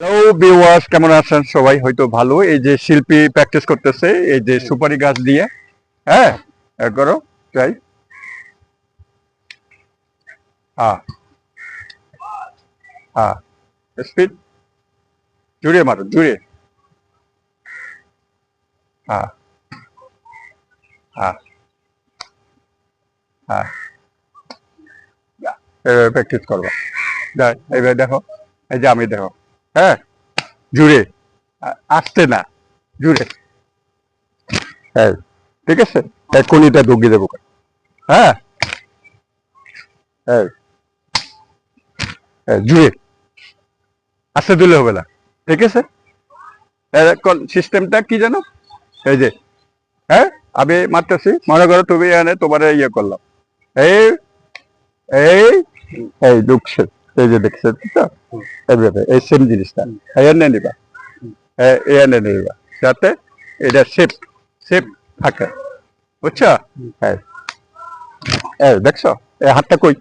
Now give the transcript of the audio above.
Hello viewers কেমন আছেন? সবাই হয়তো ভালো। এই যে শিল্পী প্র্যাকটিস করতেছে, এই যে সুপারি গাছ দিয়ে। হ্যাঁ করো যাই হ্যাঁ হ্যাঁ স্পিড জুড়ে মারো জুড়ে হ্যাঁ হ্যাঁ হ্যাঁ প্র্যাকটিস করব। এবার দেখো, এই যে আমি দেখো। হ্যাঁ? জুড়ে। আসতে না জুড়ে। হ্যাঁ ঠিক আছে? এক্ষুনিটা ঢুকিয়ে দেবো। হ্যাঁ? হ্যাঁ। হ্যাঁ, জুড়ে। আসতে দিলে হবে না ঠিক আছে? এখন সিস্টেমটা কি জানো? এই যে হ্যাঁ? আমি মারতেছি মনে করো তুমি এখানে তোমার ইয়ে করলাম। এই এই এই ঢুকছে। এই যে দেখছে তো? এইভাবে এই সেম জিনিসটা। এনে নিবা। এনে নিবা। যাতে এটা সেফ সেফ থাকে। বুঝছ? হ্যাঁ দেখছ? এই হাতটা কই?